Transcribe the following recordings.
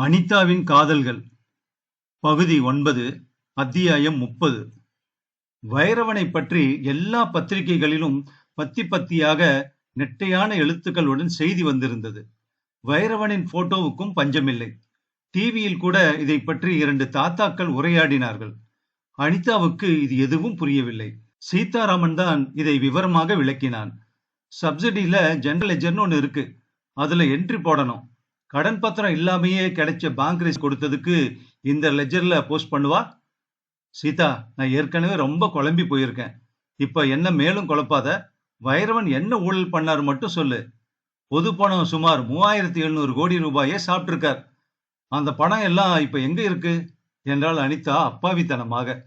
அனிதாவின் காதல்கள் பகுதி ஒன்பது அத்தியாயம் முப்பது. வைரவனைப் பற்றி எல்லா பத்திரிகைகளிலும் பத்தி பத்தியாக நெட்டையான எழுத்துக்களுடன் செய்தி வந்திருந்தது. வைரவனின் போட்டோவுக்கும் பஞ்சமில்லை. டிவியில் கூட இதை பற்றி இரண்டு தாத்தாக்கள் உரையாடினார்கள். அனிதாவுக்கு இது எதுவும் புரியவில்லை. சீதாராமன் தான் இதை விவரமாக விளக்கினான். சப்சிடியில ஜெனரல் லெஜர்னு ஒன்று இருக்கு. அதுல என்ட்ரி போடணும். கடன் பத்திரம் இல்லாமையே கிடைச்ச பேங்க் ரைஸ் கொடுத்ததுக்கு இந்த லெஜர்ல போஸ்ட் பண்ணுவா? சீதா நான் ஏற்கனவே ரொம்ப குழம்பி போயிருக்கேன். இப்ப என்ன மேலும் குழப்பாத? வைரவன் என்ன ஊழல் பண்ணாரு மட்டும் சொல்லு. பொது பணம் சுமார் மூவாயிரத்தி எழுநூறு கோடி ரூபாயே சாப்பிட்டிருக்கார். அந்த பணம் எல்லாம் இப்ப எங்க இருக்கு? என்றால் அனிதா அப்பாவித்தனமாக.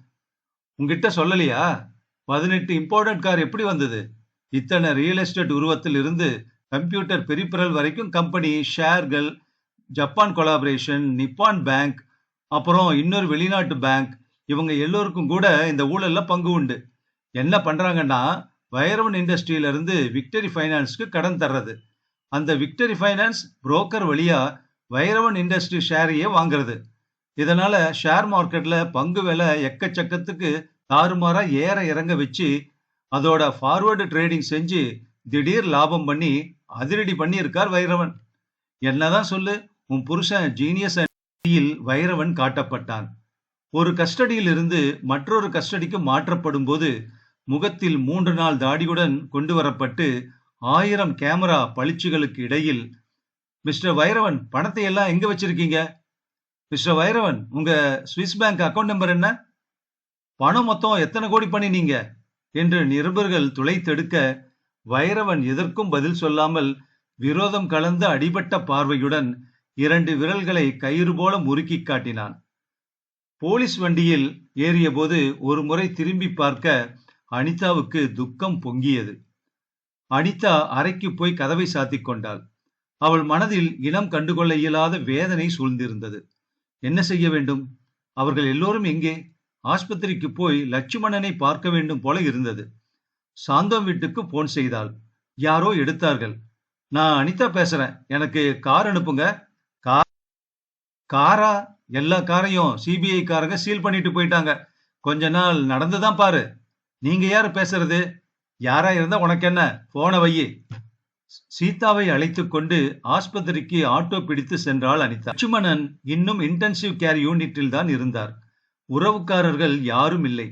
உங்ககிட்ட சொல்லலையா? பதினெட்டு இம்போர்ட்டட் கார் எப்படி வந்தது? இத்தனை ரியல் எஸ்டேட் உருவத்தில் இருந்து கம்ப்யூட்டர் பெரிபரல் வரைக்கும் கம்பெனி ஷேர்கள் ஜப்பான் கொலாபரேஷன் நிப்பான் பேங்க் அப்புறம் இன்னொரு வெளிநாட்டு பேங்க். இவங்க எல்லோருக்கும் கூட இந்த ஊழல்ல பங்கு உண்டு. என்ன பண்றாங்கன்னா வைரவன் இண்டஸ்ட்ரியில இருந்து விக்டரி ஃபைனான்ஸ்க்கு கடன் தர்றது. அந்த விக்டரி ஃபைனான்ஸ் புரோக்கர் வழியா வைரவன் இண்டஸ்ட்ரி ஷேரையே வாங்குறது. இதனால ஷேர் மார்க்கெட்ல பங்கு விலை எக்கச்சக்கத்துக்கு தாறுமாறா ஏற இறங்க வச்சு அதோட ஃபார்வர்டு ட்ரேடிங் செஞ்சு திடீர் லாபம் பண்ணி அதிரடி பண்ணியிருக்கார் வைரவன். என்னதான் சொல்லு உன் புருஷன் ஜீனியஸ் வைரவன் காட்டப்பட்டான். ஒரு கஸ்டடியில் இருந்து மற்றொரு கஸ்டடிக்கு மாற்றப்படும் போது முகத்தில் மூன்று நாள் தாடியுடன் கொண்டு வரப்பட்டு ஆயிரம் கேமரா பளிச்சுகளுக்கு இடையில் மிஸ்டர் வைரவன் பணத்தை எல்லாம் எங்க வச்சிருக்கீங்க? மிஸ்டர் வைரவன் உங்க சுவிஸ் பேங்க் அக்கௌண்ட் நம்பர் என்ன? பணம் மொத்தம் எத்தனை கோடி பண்ணினீங்க? என்று நிருபர்கள் துளைத்தெடுக்க வைரவன் எதற்கும் பதில் சொல்லாமல் விரோதம் கலந்த அடிபட்ட பார்வையுடன் இரண்டு விரல்களை கயிறு போல முறுக்கி காட்டினான். போலீஸ் வண்டியில் ஏறியபோது ஒரு முறை திரும்பி பார்க்க அனிதாவுக்கு துக்கம் பொங்கியது. அனிதா அறைக்கு போய் கதவை சாத்திக் கொண்டாள். அவள் மனதில் இனம் கண்டுகொள்ள இயலாத வேதனை சூழ்ந்திருந்தது. என்ன செய்ய வேண்டும்? அவர்கள் எல்லோரும் எங்கே? ஆஸ்பத்திரிக்கு போய் லட்சுமணனை பார்க்க வேண்டும் போல இருந்தது. சாந்தம் வீட்டுக்கு போன் செய்தாள். யாரோ எடுத்தார்கள். நான் அனிதா பேசுறேன். எனக்கு கார் அனுப்புங்க. காரா? எல்லா காரையும் சிபிஐ காரங்க சீல் பண்ணிட்டு போயிட்டாங்க. கொஞ்ச நாள் நடந்துதான் பாரு. நீங்க யாரு பேசுறது? யாரா இருந்தா உனக்கு என்ன? போன வையி. சீதாவை அழைத்து கொண்டு ஆஸ்பத்திரிக்கு ஆட்டோ பிடித்து சென்றாள் அனிதா. லட்சுமணன் இன்னும் இன்டென்சிவ் கேர் யூனிட்டில் தான் இருந்தார். உறவுக்காரர்கள் யாரும் இல்லை.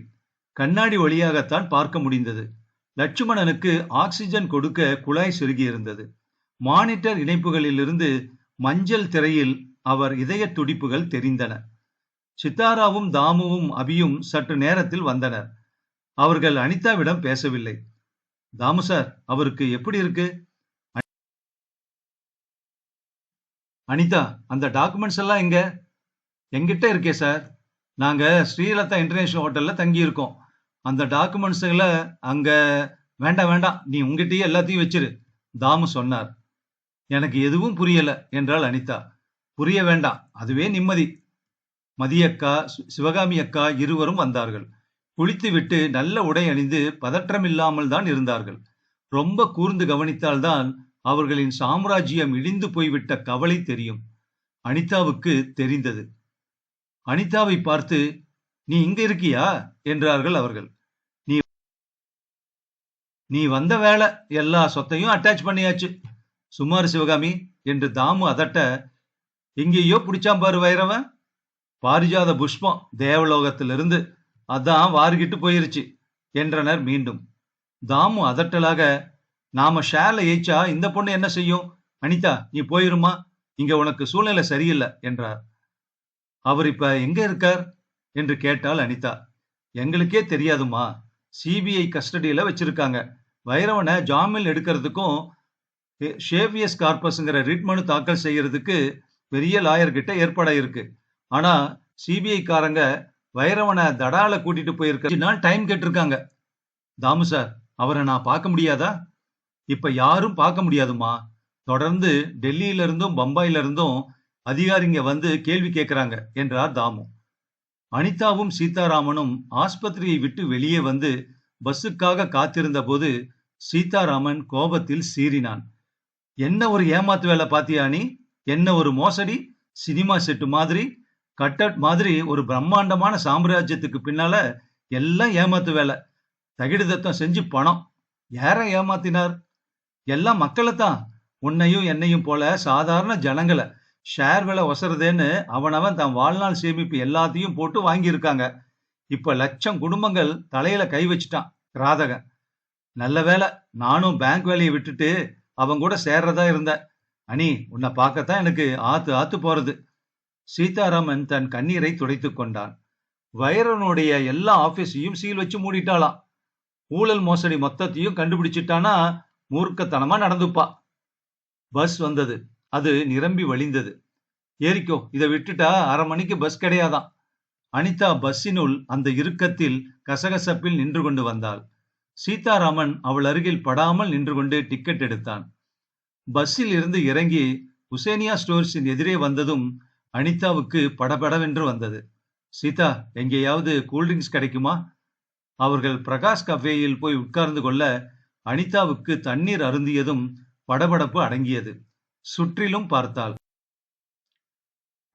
கண்ணாடி வழியாகத்தான் பார்க்க முடிந்தது. லட்சுமணனுக்கு ஆக்சிஜன் கொடுக்க குழாய் சுருகி மானிட்டர் இணைப்புகளிலிருந்து மஞ்சள் திரையில் அவர் இதய துடிப்புகள் தெரிந்தன. சித்தாராவும் தாமுவும் அபியும் சற்று நேரத்தில் வந்தனர். அவர்கள் அனிதாவிடம் பேசவில்லை. தாமு சார் அவருக்கு எப்படி இருக்கு? அனிதா அந்த டாக்குமெண்ட்ஸ் எல்லாம் எங்க? எங்கிட்ட இருக்கே சார். நாங்க ஸ்ரீலதா இன்டர்நேஷனல் ஹோட்டல்ல தங்கி இருக்கோம் அந்த டாக்குமெண்ட்ஸுகளை அங்க வேண்டாம் வேண்டாம். நீ உங்ககிட்டயே எல்லாத்தையும் வச்சிரு. தாமு சொன்னார். எனக்கு எதுவும் புரியல என்றாள் அனிதா. புரிய வேண்டாம். அதுவே நிம்மதி. மதியக்கா சிவகாமி அக்கா இருவரும் வந்தார்கள். குளித்துவிட்டு நல்ல உடை அணிந்து பதற்றமில்லாமல் தான் இருந்தார்கள். ரொம்ப கூர்ந்து கவனித்தால்தான் அவர்களின் சாம்ராஜ்யம் இடிந்து போய்விட்ட கவலை தெரியும். அனிதாவுக்கு தெரிந்தது. அனிதாவை பார்த்து நீ இங்க இருக்கியா? என்றார்கள் அவர்கள். நீ நீ வந்த வேலை எல்லா சொத்தையும் அட்டாச் பண்ணியாச்சு. சுமார் சிவகாமி என்று தாமு அதட்ட எங்கேயோ பிடிச்சாம் பாரு வைரவன். பாரிஜாத புஷ்பம் தேவலோகத்திலிருந்து அதான் வாரிக்கிட்டு போயிருச்சு என்றனர் மீண்டும். தாமு அதட்டலாக நாம ஷேர்ல ஏச்சா இந்த பொண்ணு என்ன செய்யும்? அனிதா நீ போயிருமா? இங்க உனக்கு சூழ்நிலை சரியில்லை என்றார். அவர் இப்ப எங்க இருக்கார்? என்று கேட்டாள் அனிதா. எங்களுக்கே தெரியாதுமா. சிபிஐ கஸ்டடியில் வச்சிருக்காங்க. வைரவனை ஜாமீன் எடுக்கிறதுக்கும் ஷேவியஸ் கார்பஸ்ங்கிற ரிட் மனு தாக்கல் செய்யறதுக்கு பெரிய லாயர்கிட்ட ஏற்பாடாக இருக்கு ஆனால் சிபிஐ காரங்க வைரவனை தடால கூட்டிட்டு போயிருக்க நாள் டைம் கேட்டிருக்காங்க. தாமு சார் அவரை நான் பார்க்க முடியாதா? இப்ப யாரும் பார்க்க முடியாதுமா. தொடர்ந்து டெல்லியில இருந்தும் பம்பாயில இருந்தும் அதிகாரிங்க வந்து கேள்வி கேட்கிறாங்க என்றார் தாமு. அனிதாவும் சீதாராமனும் ஆஸ்பத்திரியை விட்டு வெளியே வந்து பஸ்ஸுக்காக காத்திருந்த போது சீதாராமன் கோபத்தில் சீறினான். என்ன ஒரு ஏமாத்து வேலை பாத்தியா நீ என்ன ஒரு மோசடி? சினிமா செட்டு மாதிரி? கட்டட் மாதிரி ஒரு பிரம்மாண்டமான சாம்ராஜ்யத்துக்கு பின்னால எல்லாம் ஏமாத்து வேலை. தகிடுதத்தம் செஞ்சு பணம். யார ஏமாத்தினார்? எல்லாம் மக்களைத்தான். உன்னையும் என்னையும் போல சாதாரண ஜனங்களை. ஷேர் விலை ஒசருதேன்னு அவனவன் தன் வாழ்நாள் சேமிப்பு எல்லாத்தையும் போட்டு வாங்கியிருக்காங்க. இப்ப லட்சம் குடும்பங்கள் தலையில கை வச்சுட்டான். ராதகன் நல்ல வேலை நானும் பேங்க் வேலையை விட்டுட்டு அவன் கூட சேர்றதா இருந்தேன் அனி உன்னை பார்க்கத்தான் எனக்கு ஆத்து ஆத்து போறது. சீதாராமன் தன் கண்ணீரை துடைத்து கொண்டான். வைரனுடைய எல்லா ஆபீஸையும் சீல் வச்சு மூடிட்டாளாம் ஊழல் மோசடி மொத்தத்தையும் கண்டுபிடிச்சிட்டானா? மூர்க்கத்தனமா நடந்துப்பா. பஸ் வந்தது. அது நிரம்பி வழிந்தது. ஏறிக்கோ இதை விட்டுட்டா அரை மணிக்கு பஸ் கிடையாதான். அனிதா பஸ்ஸினுள் அந்த இறுக்கத்தில் கசகசப்பில் நின்று கொண்டு வந்தாள். சீதாராமன் அவள் அருகில் படாமல் நின்று கொண்டு டிக்கெட் எடுத்தான். பஸ்ஸில் இருந்து இறங்கி உசேனியா ஸ்டோர்ஸின் எதிரே வந்ததும் அனிதாவுக்கு படபடவென்று வந்தது. சீதா எங்கேயாவது கூல்ட்ரிங்க்ஸ் கிடைக்குமா? அவர்கள் பிரகாஷ் கஃபேயில் போய் உட்கார்ந்து கொள்ள அனிதாவுக்கு தண்ணீர் அருந்தியதும் படபடப்பு அடங்கியது. சுற்றிலும் பார்த்தாள்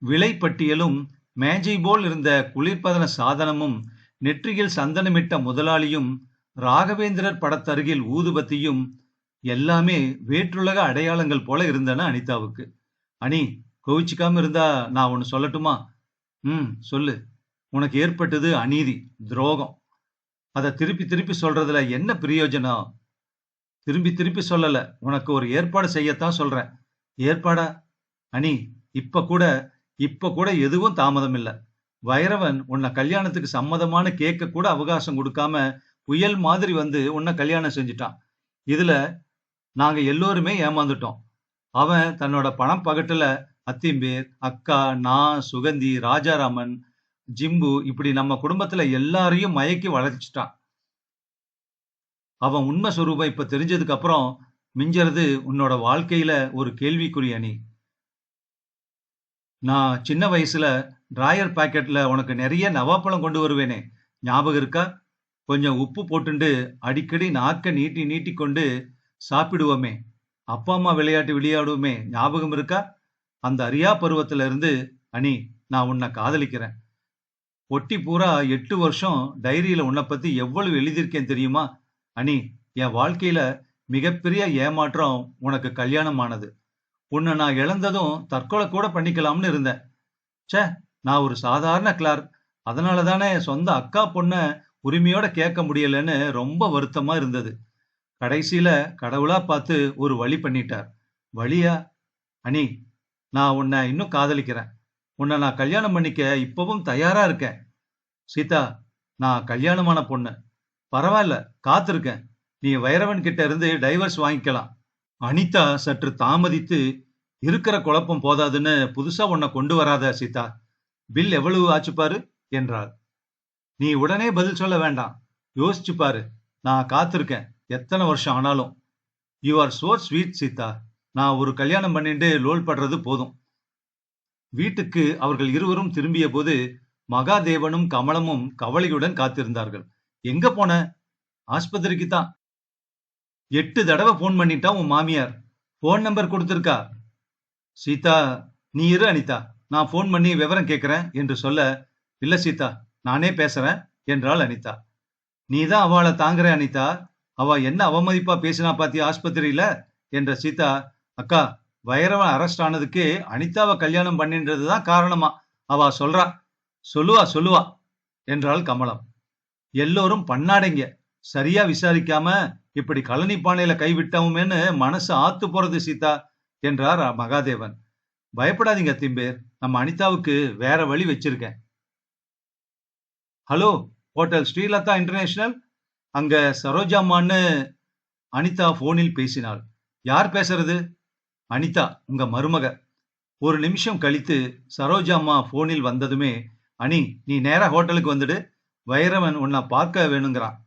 விலைப்பட்டியலும் மேஜை போல் இருந்த குளிர்பதன சாதனமும் நெற்றியில் சந்தனமிட்ட முதலாளியும் ராகவேந்திரர் படத்தருகில் ஊதுபத்தியும் எல்லாமே வேற்றுலக அடையாளங்கள் போல இருந்தன அனிதாவுக்கு. அனி கோவிச்சுக்காம இருந்தா நான் ஒன்னு சொல்லட்டுமா? ம் சொல்லு. உனக்கு ஏற்பட்டது அநீதி துரோகம். அதை திருப்பி திருப்பி சொல்றதுல என்ன பிரயோஜனம்? திரும்பி திருப்பி சொல்லல. உனக்கு ஒரு ஏற்பாடு செய்யத்தான் சொல்றேன். ஏற்பாடா? அனி இப்ப கூட இப்ப கூட எதுவும் தாமதம் இல்ல வைரவன் உன்னை கல்யாணத்துக்கு சம்மதமான கேட்க கூட அவகாசம் கொடுக்காம புயல் மாதிரி வந்து உன்னை கல்யாணம் செஞ்சுட்டான். இதுல நாங்க எல்லோருமே ஏமாந்துட்டோம். அவன் தன்னோட பணம் பகட்டுல அத்திம்பேர் அக்கா நான் சுகந்தி ராஜாராமன் ஜிம்பு இப்படி நம்ம குடும்பத்துல எல்லாரையும் மயக்கி வளர்ச்சிட்டான் அவன் உண்மை சுரூபம் இப்ப தெரிஞ்சதுக்கு அப்புறம் மிஞ்சறது உன்னோட வாழ்க்கையில ஒரு கேள்விக்குறி அணி. நான் சின்ன வயசுல டிராயர் பாக்கெட்ல உனக்கு நிறைய நவாப்பழம் கொண்டு வருவேனே. ஞாபகம் இருக்கா? கொஞ்சம் உப்பு போட்டுண்டு அடிக்கடி நாக்க நீட்டி நீட்டி கொண்டு சாப்பிடுவோமே. அப்பா அம்மா விளையாட்டு விளையாடுவோமே. ஞாபகம் இருக்கா? அந்த அரியா பருவத்துல இருந்து அணி நான் உன்னை காதலிக்கிறேன். ஒட்டி பூரா எட்டு வருஷம் டைரியில உன்னை பத்தி எவ்வளவு எழுதியிருக்கேன் தெரியுமா? அணி என் வாழ்க்கையில மிகப்பெரிய ஏமாற்றம் உனக்கு கல்யாணம் ஆனது உன்னை நான் இழந்ததும் தற்கொலை கூட பண்ணிக்கலாம்னு இருந்தேன். ச்சே நான் ஒரு சாதாரண கிளார்க் அதனால தானே சொந்த அக்கா பொண்ண உரிமையோட கேட்க முடியலன்னு ரொம்ப வருத்தமா இருந்தது. கடைசியில கடவுளா பார்த்து ஒரு வழி பண்ணிட்டார். வழியா? அனி நான் உன்னை இன்னும் காதலிக்கிறேன். உன்னை நான் கல்யாணம் பண்ணிக்க இப்பவும் தயாரா இருக்கேன். சீதா நான் கல்யாணமான பொண்ணு. பரவாயில்ல காத்திருக்கேன். நீ வைரவன் கிட்ட இருந்து டைவர்ஸ் வாங்கிக்கலாம். அனிதா சற்று தாமதித்து இருக்கிற குழப்பம் போதாதுன்னு புதுசா உன்னை கொண்டு வராத சீதா. பில் எவ்வளவு ஆச்சு பாரு? என்றாள். நீ உடனே பதில் சொல்ல வேண்டாம். யோசிச்சு பாரு. நான் காத்திருக்கேன். எத்தனை வருஷம் ஆனாலும். You are so sweet Seetha. நான் ஒரு கல்யாணம் பண்ணிட்டு லோல் படுறது போதும். வீட்டுக்கு அவர்கள் இருவரும் திரும்பிய போது மகாதேவனும் கமலமும் கவலையுடன் காத்திருந்தார்கள். எங்க போன? ஆஸ்பத்திரிக்கு தான். எட்டு தடவை போன் பண்ணிட்டா உன் மாமியார். போன் நம்பர் கொடுத்துருக்கா? சீதா நீ இரு அனிதா. நான் போன் பண்ணி விவரம் கேட்குறேன் என்று சொல்ல இல்ல சீதா நானே பேசுறேன் என்றாள் அனிதா. நீதான் அவளை தாங்குற அனிதா. அவ என்ன அவமதிப்பா பேசினா பாத்தி ஆஸ்பத்திரியில? என்ற சீதா அக்கா வைரவன் அரெஸ்ட் ஆனதுக்கு அனிதாவை கல்யாணம் பண்ணின்றதுதான் காரணமா. அவ சொல்றா சொல்லுவா சொல்லுவா என்றாள் கமலம். எல்லோரும் பண்ணாடைங்க சரியா விசாரிக்காம இப்படி கழனி பானையில கைவிட்டவுமேன்னு மனசு ஆத்து போறது சீதா என்றார் மகாதேவன். பயப்படாதீங்க திம்பேர் நம்ம அனிதாவுக்கு வேற வழி வச்சிருக்கேன். Hello hotel Srilatha international? அங்க சரோஜாமான்னு அனிதா போனில் பேசினாள். யார் பேசுறது? அனிதா உங்க மருமக. ஒரு நிமிஷம் கழித்து சரோஜாம்மா போனில் வந்ததுமே அனி நீ நேரா ஹோட்டலுக்கு வந்துடு. வைரவன் உன்னை பார்க்க வேணுங்கிறான்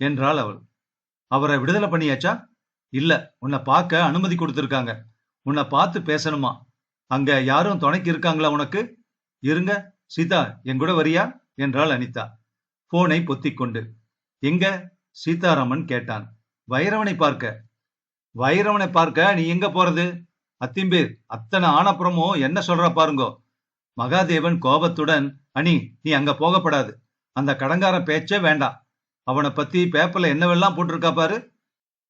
என்றாள் அவள். அவரை விடுதலை பண்ணியாச்சா? இல்ல உன்னை பார்க்க அனுமதி கொடுத்திருக்காங்க. உன்னை பார்த்து பேசணுமா? அங்க யாரும் துணைக்கு இருக்காங்களா உனக்கு? இருங்க சீதா என் கூட வரியா? என்றாள் அனிதா. போனை பொத்திக்கொண்டு. எங்க? சீதாராமன் கேட்டான். வைரவனை பார்க்க. வைரவனை பார்க்க நீ எங்க போறது? அத்திம்பேர் அத்தனை ஆனப்புறமும் என்ன சொல்ற பாருங்கோ. மகாதேவன் கோபத்துடன் அனி நீ அங்க போகப்படாது. அந்த கடங்காரன் பேச்சே வேண்டாம். அவனை பத்தி பேப்பர்ல என்னவெல்லாம் போட்டிருக்கா பாரு?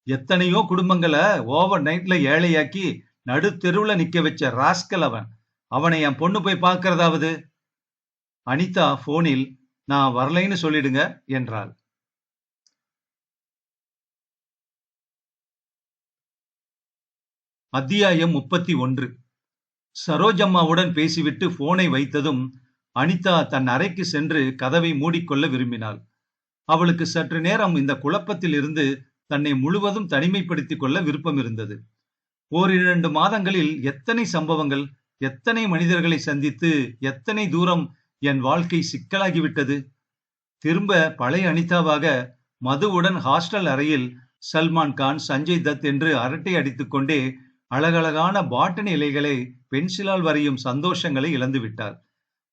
எத்தனையோ குடும்பங்களை ஓவர் நைட்ல ஏழையாக்கி நடு தெருவுல நிக்க வச்ச ராஸ்கல் அவன். அவனை என் பொண்ணு போய் பார்க்கறதாவது? அனிதா போனில் நான் வரலைன்னு சொல்லிடுங்க என்றாள். அத்தியாயம் முப்பத்தி ஒன்று. சரோஜம்மாவுடன் பேசிவிட்டு போனை வைத்ததும் அனிதா தன் அறைக்கு சென்று கதவை மூடிக்கொள்ள விரும்பினாள். அவளுக்கு சற்று நேரம் இந்த குழப்பத்தில் இருந்து தன்னை முழுவதும் தனிமைப்படுத்திக் கொள்ள விருப்பம் இருந்தது. ஓரிரண்டு மாதங்களில் எத்தனை சம்பவங்கள் எத்தனை மனிதர்களை சந்தித்து எத்தனை தூரம் என் வாழ்க்கை சிக்கலாகிவிட்டது? திரும்ப பழைய அனிதாவாக மதுவுடன் ஹாஸ்டல் அறையில் சல்மான் கான் சஞ்சய் தத் என்று அரட்டை அடித்துக்கொண்டே அழகழகான பாட்டனி இலைகளை பென்சிலால் வரையும் சந்தோஷங்களை இழந்துவிட்டார்.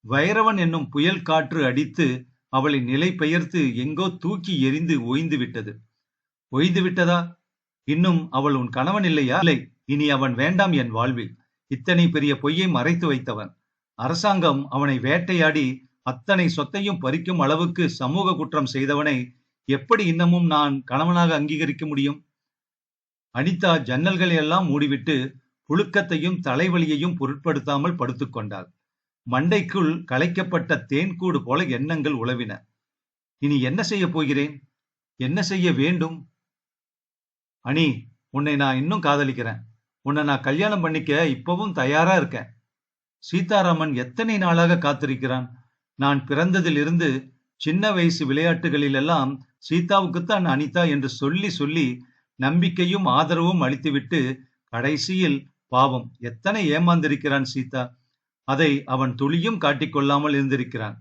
வைரவன் என்னும் புயல் காற்று அடித்து அவளை நிலை பெயர்த்து எங்கோ தூக்கி எரிந்து ஓய்ந்து விட்டது. ஓய்ந்து விட்டதா? இன்னும் அவள் உன் கணவன் இல்லையா? இல்லை இனி அவன் வேண்டாம் என் வாழ்வில். இத்தனை பெரிய பொய்யை மறைத்து வைத்தவன். அரசாங்கம் அவனை வேட்டையாடி அத்தனை சொத்தையும் பறிக்கும் அளவுக்கு சமூக குற்றம் செய்தவனை எப்படி இன்னமும் நான் கணவனாக அங்கீகரிக்க முடியும்? அனிதா ஜன்னல்களை எல்லாம் மூடிவிட்டு புழுக்கத்தையும் தலைவலியையும் பொருட்படுத்தாமல் படுத்துக்கொண்டாள். மண்டைக்குள் கலைக்கப்பட்ட தேன்கூடு போல எண்ணங்கள் உழவின இனி என்ன செய்ய போகிறேன்? என்ன செய்ய வேண்டும்? அனி உன்னை நான் இன்னும் காதலிக்கிறேன். உன்னை நான் கல்யாணம் பண்ணிக்க இப்பவும் தயாரா இருக்கேன். சீதாராமன் எத்தனை நாளாக காத்திருக்கிறான்? நான் பிறந்ததிலிருந்து சின்ன வயசு விளையாட்டுகளில் எல்லாம் சீதாவுக்குத்தான் அனிதா என்று சொல்லி சொல்லி நம்பிக்கையும் ஆதரவும் அளித்துவிட்டு கடைசியில் பாவம் எத்தனை ஏமாந்திருக்கிறான் சீதா? அதை அவன் துளியும் காட்டிக்கொள்ளாமல் இருந்திருக்கிறான்.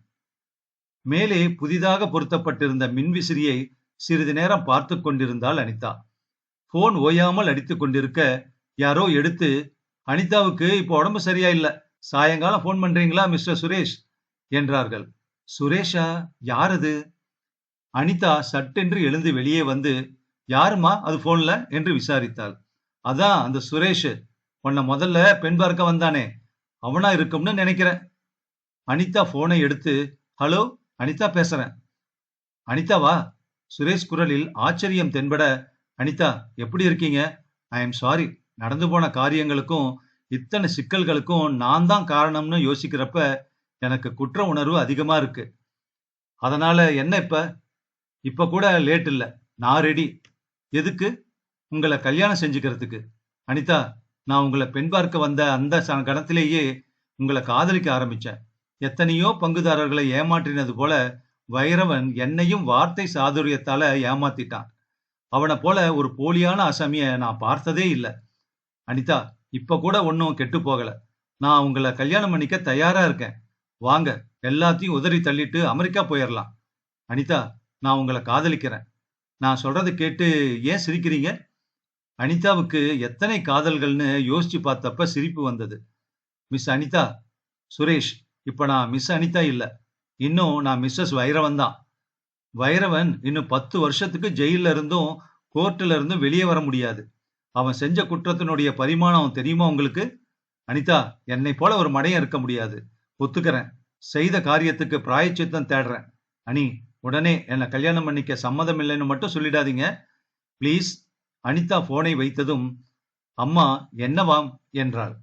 மேலே புதிதாக பொருத்தப்பட்டிருந்த மின்விசிறியை சிறிது நேரம் பார்த்து கொண்டிருந்தாள் அனிதா. போன் ஓயாமல் அடித்துக் கொண்டிருக்க யாரோ எடுத்து அனிதாவுக்கு இப்போ உடம்பு சரியா இல்ல சாயங்காலம் போன் பண்றீங்களா மிஸ்டர் சுரேஷ்? என்றார்கள். சுரேஷா யார் அது? அனிதா சட்டென்று எழுந்து வெளியே வந்து யாருமா அது போன்ல என்று விசாரித்தாள். அதான் அந்த சுரேஷ். உன்னை முதல்ல பெண் பார்க்க வந்தானே. அவனா இருக்கும்னு நினைக்கிறேன். அனிதா போனை எடுத்து ஹலோ அனிதா பேசுறேன். அனிதாவா சுரேஷ் குரலில் ஆச்சரியம் தென்பட அனிதா எப்படி இருக்கீங்க? ஐ எம் சாரி நடந்து போன காரியங்களுக்கும் இத்தனை சிக்கல்களுக்கும் நான் தான் காரணம்னு யோசிக்கிறப்ப எனக்கு குற்ற உணர்வு அதிகமா இருக்கு. அதனால என்ன இப்ப? இப்ப கூட லேட் இல்லை. நான் ரெடி எதுக்கு? உங்களை கல்யாணம் செஞ்சுக்கிறதுக்கு. அனிதா நான் உங்களை பெண் பார்க்க வந்த அந்த ச- கணத்திலேயே உங்களை காதலிக்க ஆரம்பிச்சேன். எத்தனையோ பங்குதாரர்களை ஏமாற்றினது போல வைரவன் என்னையும் வார்த்தை சாதுரியத்தால ஏமாத்திட்டான். அவனை போல ஒரு போலியான அசாமிய நான் பார்த்ததே இல்லை. அனிதா இப்ப கூட ஒன்னும் கெட்டு போகல. நான் உங்களை கல்யாணம் பண்ணிக்க தயாரா இருக்கேன். வாங்க எல்லாத்தையும் உதறி தள்ளிட்டு அமெரிக்கா போயிடலாம் அனிதா நான் உங்களை காதலிக்கிறேன். நான் சொல்றது கேட்டு ஏன் சிரிக்கிறீங்க? அனிதாவுக்கு எத்தனை காதல்கள்னு யோசிச்சு பார்த்தப்ப சிரிப்பு வந்தது. மிஸ் அனிதா சுரேஷ் இப்ப நான் மிஸ் அனிதா இல்ல. இன்னும் நான் மிஸ்ஸஸ் வைரவன் தான். வைரவன் இன்னும் பத்து வருஷத்துக்கு ஜெயில இருந்தும் கோர்ட்ல இருந்தும் வெளியே வர முடியாது. அவன் செஞ்ச குற்றத்தினுடைய பரிமாணம் தெரியுமா உங்களுக்கு? அனிதா என்னை போல ஒரு மடையம் இருக்க முடியாது. ஒத்துக்கிறேன். செய்த காரியத்துக்கு பிராயச்சித்தம் தேடுறேன். அனி உடனே என்னை கல்யாணம் பண்ணிக்க சம்மதம் இல்லைன்னு மட்டும் சொல்லிடாதீங்க. ப்ளீஸ் அனிதா போனை வைத்ததும் அம்மா என்னவாம் என்றாள்.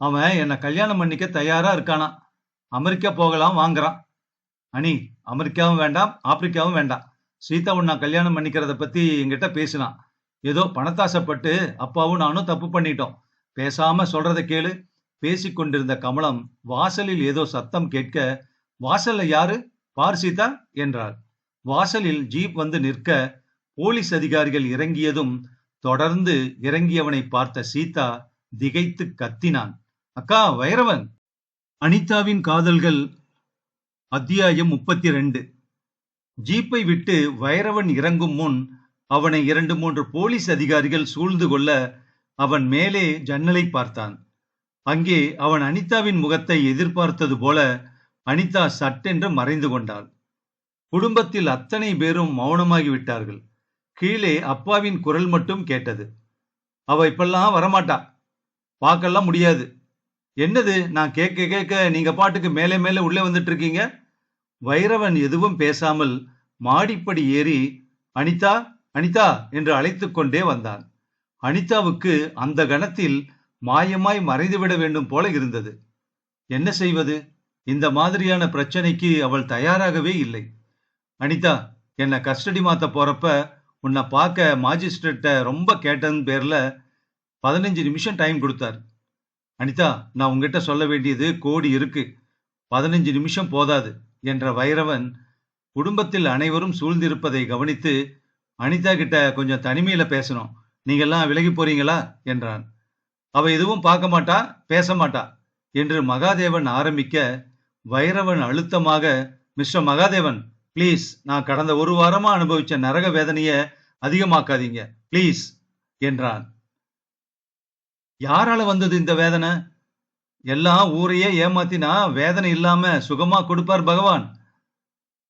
அவன் என்னை கல்யாணம் பண்ணிக்க தயாரா இருக்கானா? அமெரிக்கா போகலாம் வாங்குறான். அனி அமெரிக்காவும் வேண்டாம் ஆப்பிரிக்காவும் வேண்டாம். சீதாவும் நான் கல்யாணம் பண்ணிக்கிறத பத்தி என்கிட்ட பேசினான். ஏதோ பணத்தாசைப்பட்டு அப்பாவும் நானும் தப்பு பண்ணிட்டோம். பேசாம சொல்றத கேளு. பேசி கொண்டிருந்த கமலம் வாசலில் ஏதோ சத்தம் கேட்க வாசல்ல யாரு? பார் சீதா என்றார் வாசலில் ஜீப் வந்து நிற்க போலீஸ் அதிகாரிகள் இறங்கியதும் தொடர்ந்து இறங்கியவனை பார்த்த சீதா திகைத்து கத்தினான். அக்கா வைரவன்! அனிதாவின் காதல்கள் அத்தியாயம் முப்பத்தி ரெண்டு ஜீப்பை விட்டு வைரவன் இறங்கும் முன் அவனை இரண்டு மூன்று போலீஸ் அதிகாரிகள் சூழ்ந்து கொள்ள அவன் மேலே ஜன்னலை பார்த்தான். அங்கே அவன் அனிதாவின் முகத்தை எதிர்பார்த்தது போல அனிதா சட்டென்று மறைந்து கொண்டாள். குடும்பத்தில் அத்தனை பேரும் மௌனமாகி விட்டார்கள். கீழே அப்பாவின் குரல் மட்டும் கேட்டது. அவ இப்பெல்லாம் வரமாட்டா. பார்க்கலாம் முடியாது. என்னது நான் கேட்க கேட்க நீங்க பாட்டுக்கு மேலே மேலே உள்ளே வந்துட்டு இருக்கீங்க வைரவன் எதுவும் பேசாமல் மாடிப்படி ஏறி அனிதா அனிதா என்று அழைத்து கொண்டே வந்தான். அனிதாவுக்கு அந்த கணத்தில் மாயமாய் மறைந்துவிட வேண்டும் போல இருந்தது. என்ன செய்வது? இந்த மாதிரியான பிரச்சனைக்கு அவள் தயாராகவே இல்லை. அனிதா என்னை கஸ்டடி மாத்த போறப்ப உன்னை பார்க்க மாஜிஸ்ட்ரேட்ட ரொம்ப கேட்டன் பேர்ல பதினஞ்சு நிமிஷம் டைம் கொடுத்தார். அனிதா நான் உங்ககிட்ட சொல்ல வேண்டியது கோடி இருக்கு. பதினஞ்சு நிமிஷம் போதாது என்ற வைரவன் குடும்பத்தில் அனைவரும் சூழ்ந்திருப்பதை கவனித்து அனிதா கிட்ட கொஞ்சம் தனிமையில பேசணும். நீங்கெல்லாம் விலகி போறீங்களா? என்றான். அவ எதுவும் பார்க்க மாட்டா பேச மாட்டா என்று மகாதேவன் ஆரம்பிக்க வைரவன் அழுத்தமாக மிஸ்டர் மகாதேவன் ப்ளீஸ் நான் கடந்த ஒரு வாரமா அனுபவிச்ச நரக வேதனைய அதிகமாக்காதீங்க. ப்ளீஸ் என்றான். யாரால வந்தது இந்த வேதனை? எல்லாம் ஊரையே ஏமாத்தினா வேதனை இல்லாம சுகமா கொடுப்பார் பகவான்.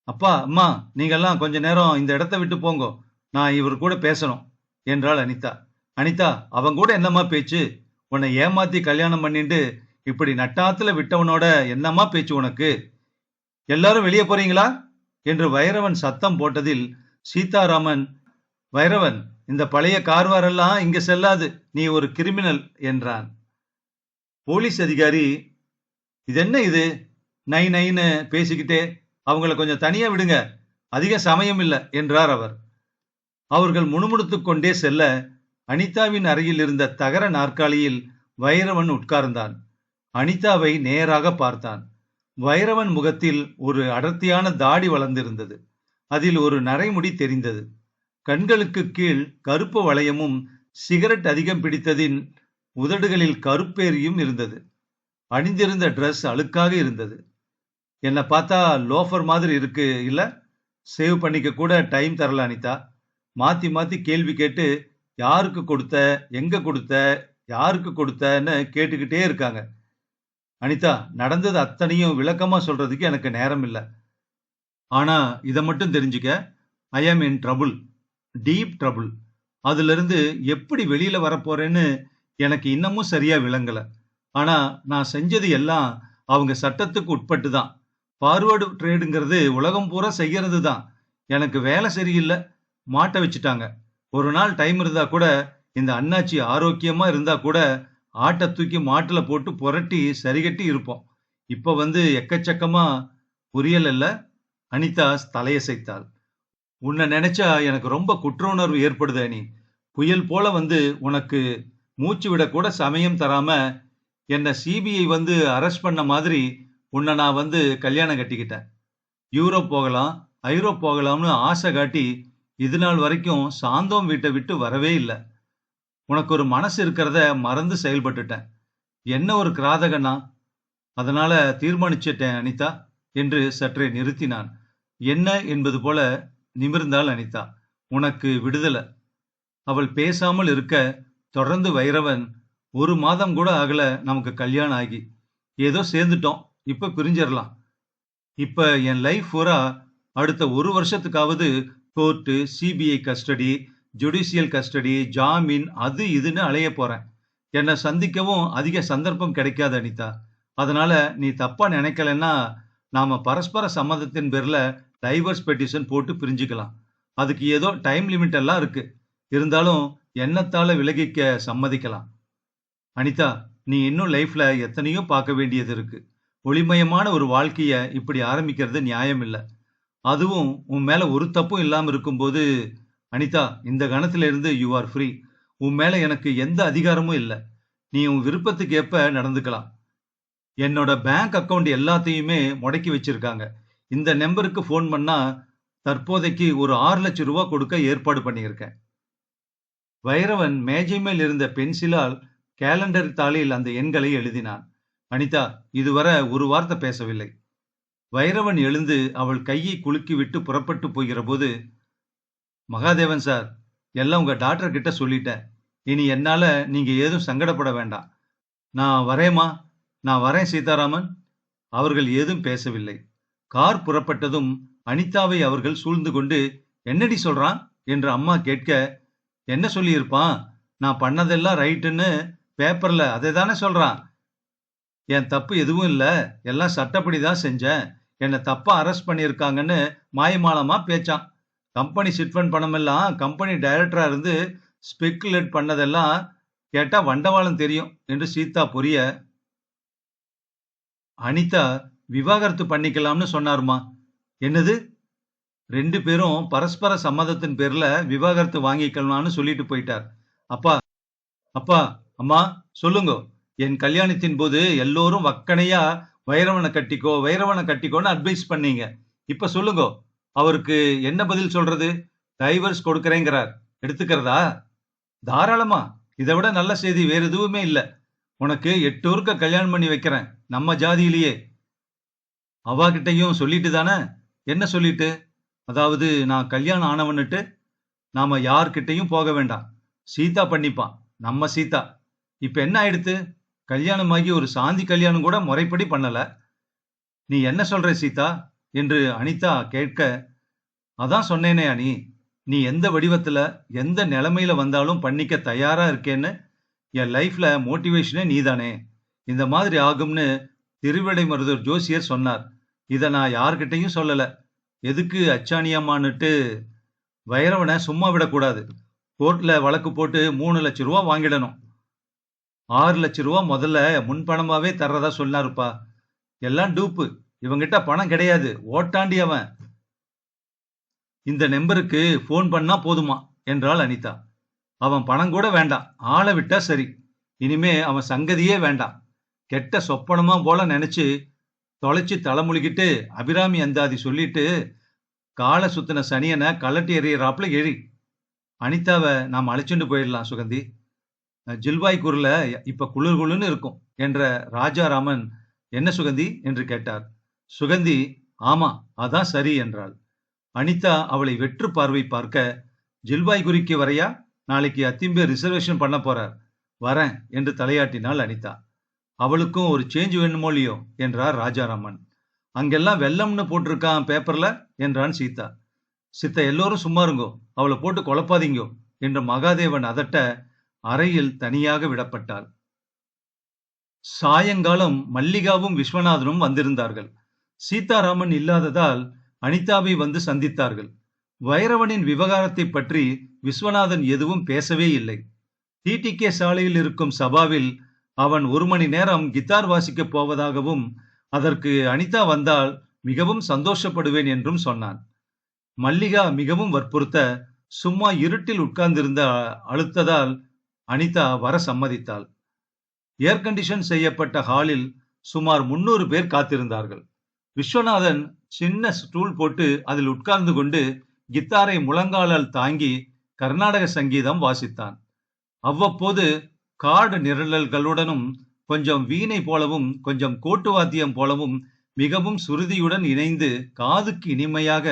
அப்பா அம்மா நீங்கெல்லாம் கொஞ்ச நேரம் இந்த இடத்த விட்டு போங்கோ. நான் இவர் கூட பேசணும் என்றாள் அனிதா. அனிதா அவங்க கூட என்னம்மா பேச்சு? உன்னை ஏமாத்தி கல்யாணம் பண்ணிட்டு இப்படி நட்டாத்துல விட்டவனோட என்னம்மா பேச்சு உனக்கு? எல்லாரும் வெளியே போறீங்களா? என்று வைரவன் சத்தம் போட்டதில் சீதாராமன் வைரவன் இந்த பழைய கார்வாரெல்லாம் இங்க செல்லாது நீ ஒரு கிரிமினல் என்றான். போலீஸ் அதிகாரி இது என்ன இது? நை நைன்னு பேசிக்கிட்டே அவங்கள கொஞ்சம் தனியா விடுங்க அதிக சமயம் இல்லை என்றார் அவர். அவர்கள் முணுமுணுத்து கொண்டே செல்ல அனிதாவின் அருகில் இருந்த தகர நாற்காலியில் வைரவன் உட்கார்ந்தான். அனிதாவை நேராக பார்த்தான். வைரவன் முகத்தில் ஒரு அடர்த்தியான தாடி வளர்ந்திருந்தது. அதில் ஒரு நரைமுடி தெரிந்தது. கண்களுக்கு கீழ் கருப்பு வளையமும் சிகரெட் அதிகம் பிடித்ததின் உதடுகளில் கருப்பேரியும் இருந்தது. அணிந்திருந்த ட்ரெஸ் அழுக்காக இருந்தது. என்னை பார்த்தா லோஃபர் மாதிரி இருக்கு இல்ல? சேவ் பண்ணிக்க கூட டைம் தரல அனிதா. மாத்தி மாத்தி கேள்வி கேட்டு யாருக்கு கொடுத்த எங்க கொடுத்த யாருக்கு கொடுத்தன்னு கேட்டுக்கிட்டே இருக்காங்க. அனிதா நடந்தது அத்தனையும் விளக்கமா சொல்றதுக்கு எனக்கு நேரம் இல்லை. ஆனா இதை மட்டும் தெரிஞ்சுக்க ஐ ஆம் இன் ட்ரபுள் டீப் ட்ரபுள் அதுல இருந்து எப்படி வெளியில வரப்போறேன்னு எனக்கு இன்னமும் சரியா விளங்கல. ஆனா நான் செஞ்சது எல்லாம் அவங்க சட்டத்துக்கு உட்பட்டு தான். ஃபார்வர்டு ட்ரேடுங்கிறது உலகம் பூரா செய்யறது தான். எனக்கு வேலை சரியில்லை மாட்ட வச்சுட்டாங்க. ஒரு நாள் டைம் இருந்தா கூட இந்த அண்ணாச்சி ஆரோக்கியமா இருந்தா கூட ஆட்டை தூக்கி மாட்டில் போட்டு புரட்டி சரிகட்டி இருப்போம். இப்போ வந்து எக்கச்சக்கமாக புரியல இல்லை. அனிதா தலையசைத்தாள். உன்னை நினைச்சா எனக்கு ரொம்ப குற்ற உணர்வு ஏற்படுது அணி புயல் போல வந்து உனக்கு மூச்சு விடக்கூட சமயம் தராம என்னை சிபிஐ வந்து அரெஸ்ட் பண்ண மாதிரி உன்னை நான் வந்து கல்யாணம் கட்டிக்கிட்டேன். யூரோப் போகலாம் ஐரோப் போகலாம்னு ஆசை காட்டி இது நாள் வரைக்கும் சாந்தோம் வீட்டை விட்டு வரவே இல்லை. உனக்கு ஒரு மனசு இருக்கிறத மறந்து செயல்பட்டுட்டேன். என்ன ஒரு கிராதகனா? அதனால தீர்மானிச்சிட்டேன் அனிதா என்று சற்றே நிறுத்தினான். என்ன என்பது போல நிமிர்ந்தாள் அனிதா. உனக்கு விடுதலை. அவள் பேசாமல் இருக்க தொடர்ந்து வைரவன் ஒரு மாதம் கூட ஆகல நமக்கு கல்யாணம் ஆகி. ஏதோ சேர்ந்துட்டோம். இப்ப பிரிஞ்சிடலாம் இப்ப என் லைஃப் பூரா அடுத்த ஒரு வருஷத்துக்காவது court CBI custody judicial custody ஜாமீன் அது இதுன்னு அலைய போறேன். என்னை சந்திக்கவும் அதிக சந்தர்ப்பம் கிடைக்காது அனிதா. அதனால நீ தப்பா நினைக்கலன்னா நாம பரஸ்பர சம்மதத்தின் பேர்ல டைவர்ஸ் பெட்டிஷன் போட்டு பிரிஞ்சுக்கலாம். அதுக்கு ஏதோ டைம் லிமிட் எல்லாம் இருக்கு. இருந்தாலும் எண்ணத்தால விலகிக்க சம்மதிக்கலாம். அனிதா நீ இன்னும் லைஃப்ல எத்தனையோ பார்க்க வேண்டியது இருக்கு. ஒளிமயமான ஒரு வாழ்க்கைய இப்படி ஆரம்பிக்கிறது நியாயம் இல்லை அதுவும் உன் மேல ஒரு தப்பும் இல்லாம இருக்கும்போது அனிதா இந்த கணத்துல இருந்து யூ ஆர் ஃப்ரீ உன் மேல எனக்கு எந்த அதிகாரமும் இல்லை. நீ உன் விருப்பத்துக்கு ஏற்ப நடந்துக்கலாம். என்னோட பேங்க் அக்கவுண்ட் எல்லாத்தையுமே முடக்கி வச்சிருக்காங்க. இந்த நம்பருக்கு ஃபோன் பண்ணா தற்போதைக்கு ஒரு ஆறு லட்சம் ரூபாய் கொடுக்க ஏற்பாடு பண்ணியிருக்கேன். வைரவன் மேஜை மேல் இருந்த பென்சிலால் கேலண்டர் தாளில் அந்த எண்களை எழுதினான். அனிதா இதுவரை ஒரு வார்த்தை பேசவில்லை. வைரவன் எழுந்து அவள் கையை குலுக்கி விட்டு புறப்பட்டு போகிற போது மகாதேவன் சார் எல்லாம் உங்க டாக்டர் கிட்ட சொல்லிட்டேன். இனி என்னால நீங்க ஏதும் சங்கடப்பட வேண்டாம். நான் வரேம்மா. நான் வரேன் சீதாராமன். அவர்கள் ஏதும் பேசவில்லை. கார் புறப்பட்டதும் அனிதாவை அவர்கள் சூழ்ந்து கொண்டு என்னடி சொல்றான்? என்று அம்மா கேட்க என்ன சொல்லியிருப்பான்? நான் பண்ணதெல்லாம் ரைட்டுன்னு பேப்பர்ல அதை தானே சொல்றான். என் தப்பு எதுவும் இல்லை. எல்லாம் சட்டப்படி தான் செஞ்சேன். என்னை தப்பா அரெஸ்ட் பண்ணியிருக்காங்கன்னு மாயமாலமா பேச்சான். கம்பெனி சிட்ஃபண்ட் பணமெல்லாம் கம்பெனி டைரக்டராக இருந்து ஸ்பெக்குலேட் பண்ணதெல்லாம் கேட்டால் வண்டவாளம் தெரியும் என்று சீதா புரிய அனிதா விவாகரத்து பண்ணிக்கலாம்னு சொன்னாருமா? என்னது? ரெண்டு பேரும் பரஸ்பர சம்மதத்தின் பேரில் விவாகரத்து வாங்கிக்கலாம்னு சொல்லிட்டு போயிட்டார். அப்பா அப்பா அம்மா சொல்லுங்க. என் கல்யாணத்தின் போது எல்லோரும் வக்கனையா வைரவனை கட்டிக்கோ வைரவனை கட்டிக்கோன்னு அட்வைஸ் பண்ணீங்க. இப்ப சொல்லுங்க. அவருக்கு என்ன பதில் சொல்றது? டைவர்ஸ் கொடுக்கறேங்கிறார். எடுத்துக்கிறதா? தாராளமா. இதை விட நல்ல செய்தி வேற எதுவுமே இல்ல. உனக்கு எட்டு ஊருக்க கல்யாணம் பண்ணி வைக்கிறேன். நம்ம ஜாதியிலேயே. அவாகிட்டையும் சொல்லிட்டு தானே? என்ன சொல்லிட்டு? அதாவது நான் கல்யாணம் ஆனவன்னுட்டு நாம யார்கிட்டயும் போக வேண்டாம். சீதா பண்ணிப்பான் நம்ம சீதா. இப்ப என்ன ஆயிடுத்து? கல்யாணமாகி ஒரு சாந்தி கல்யாணம் கூட முறைப்படி பண்ணல. நீ என்ன சொல்ற சீதா? என்று அனிதா கேட்க அதான் சொன்னேனே அனி நீ எந்த வடிவத்துல எந்த நிலைமையில வந்தாலும் பண்ணிக்க தயாரா இருக்கேன்னு? என் லைஃப்ல மோட்டிவேஷனே நீதானே. இந்த மாதிரி ஆகும்னு திருவிடை மருதூர் ஜோசியர் சொன்னார். இதை நான் யார்கிட்டையும் சொல்லல. எதுக்கு அச்சாணியம்மான்னுட்டு வைரவனை சும்மா விடக்கூடாது. கோர்ட்ல வழக்கு போட்டு மூணு லட்ச ரூபா வாங்கிடணும். ஆறு லட்ச ரூபா முதல்ல முன்பணமாவே தர்றதா சொன்னாருப்பா. எல்லாம் டூப்பு. இவங்கிட்ட பணம் கிடையாது. ஓட்டாண்டி அவன். இந்த நம்பருக்கு ஃபோன் பண்ணா போதுமா? என்றாள் அனிதா. அவன் பணம் கூட வேண்டாம். ஆளை விட்டா சரி. இனிமே அவன் சங்கதியே வேண்டாம். கெட்ட சொப்பனமா போல நினைச்சு தொலைச்சு தலைமுழுகிட்டு அபிராமி அந்தாதி சொல்லிட்டு காலை சுத்தின சனியனை கலட்டி எறியறாப்புல எழி. அனிதாவை நாம் அழைச்சிட்டு போயிடலாம் சுகந்தி. ஜில்வாய்க்கூரில் இப்ப குளிர் குளிர்னு இருக்கும் என்ற ராஜாராமன் என்ன சுகந்தி? என்று கேட்டார். சுகந்தி ஆமா அதான் சரி என்றாள். அனிதா அவளை வெற்று பார்வை பார்க்க ஜில்பாய்குரிக்கு வரையா? நாளைக்கு அத்திம்பே ரிசர்வேஷன் பண்ண போறார். வரேன் என்று தலையாட்டினாள் அனிதா. அவளுக்கும் ஒரு சேஞ்ச் வேணுமோ இல்லையோ? என்றார் ராஜாராமன். அங்கெல்லாம் வெள்ளம்னு போட்டிருக்கான் பேப்பர்ல என்றான் சீதா. சித்த எல்லோரும் சும்மா இருங்கோ. அவளை போட்டு குழப்பாதீங்கோ என்று மகாதேவன் அதட்ட அறையில் தனியாக விடப்பட்டாள். சாயங்காலம் மல்லிகாவும் விஸ்வநாதனும் வந்திருந்தார்கள். சீதாராமன் இல்லாததால் அனிதாவை வந்து சந்தித்தார்கள். வைரவனின் விவகாரத்தை பற்றி விஸ்வநாதன் எதுவும் பேசவே இல்லை. டிடிகே சாலையில் இருக்கும் சபாவில் அவன் ஒரு மணி நேரம் கித்தார் வாசிக்கப் போவதாகவும் அதற்கு அனிதா வந்தால் மிகவும் சந்தோஷப்படுவேன் என்றும் சொன்னான். மல்லிகா மிகவும் வற்புறுத்த சும்மா இருட்டில் உட்கார்ந்திருந்த அழுத்ததால் அனிதா வர சம்மதித்தாள். ஏர் கண்டிஷன் செய்யப்பட்ட ஹாலில் சுமார் முன்னூறு பேர் காத்திருந்தார்கள். விஸ்வநாதன் சின்ன ஸ்டூல் போட்டு அதில் உட்கார்ந்து கொண்டு கித்தாரை முழங்காலால் தாங்கி கர்நாடக சங்கீதம் வாசித்தான். அவ்வப்போது காடு நிரழல்களுடனும் கொஞ்சம் வீணை போலவும் கொஞ்சம் கோட்டு வாத்தியம் போலவும் மிகவும் சுருதியுடன் இணைந்து காதுக்கு இனிமையாக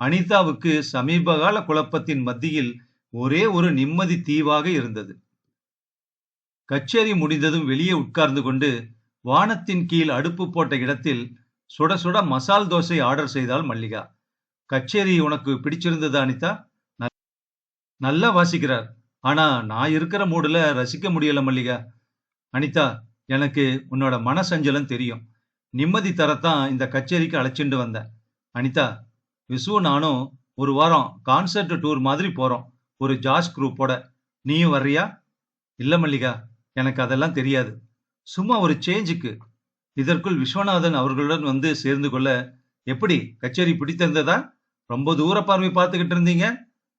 அனிதாவுக்கு சமீபகால குழப்பத்தின் மத்தியில் ஒரே ஒரு நிம்மதி தீவாக இருந்தது. கச்சேரி முடிந்ததும் வெளியே உட்கார்ந்து கொண்டு வானத்தின் கீழ் அடுப்பு போட்ட இடத்தில் சுட சுட மசால் தோசை ஆர்டர் செய்தாள் மல்லிகா. கச்சேரி உனக்கு பிடிச்சிருந்தது அனிதா? நல்லா வாசிக்கிறார். ஆனா நான் இருக்கிற மூடுல ரசிக்க முடியல மல்லிகா. அனிதா எனக்கு உன்னோட மனசஞ்சலம் தெரியும். நிம்மதி தரத்தான் இந்த கச்சேரிக்கு அழைச்சிட்டு வந்தேன் அனிதா விசு நானும் ஒரு வாரம் கான்சர்ட் டூர் மாதிரி போறோம். ஒரு ஜாஸ் குரூப்போட. நீயும் வர்றியா? இல்ல மல்லிகா எனக்கு அதெல்லாம் தெரியாது. சும்மா ஒரு சேஞ்சுக்கு. இதற்குள் விஸ்வநாதன் அவர்களுடன் வந்து சேர்ந்து கொள்ள எப்படி? கச்சேரி பிடித்திருந்ததா? ரொம்ப தூர பார்வை பார்த்துக்கிட்டு இருந்தீங்க?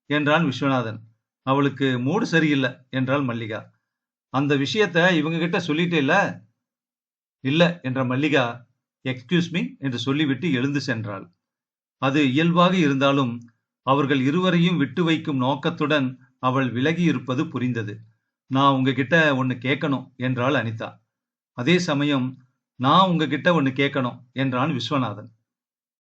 என்றான் விஸ்வநாதன். அவளுக்கு மூடு சரியில்லை என்றாள் மல்லிகா. அந்த விஷயத்த இவங்க கிட்ட சொல்லிட்டே இல்ல இல்ல என்ற மல்லிகா எக்ஸ்கியூஸ் மீ என்று சொல்லிவிட்டு எழுந்து சென்றாள். அது இயல்பாக இருந்தாலும் அவர்கள் இருவரையும் விட்டு வைக்கும் நோக்கத்துடன் அவள் விலகி இருப்பது புரிந்தது. நான் உங்ககிட்ட ஒன்னு கேட்கணும் என்றாள் அனிதா. அதே சமயம் நான் உங்ககிட்ட ஒன்னு கேட்கணும் என்றான் விஸ்வநாதன்.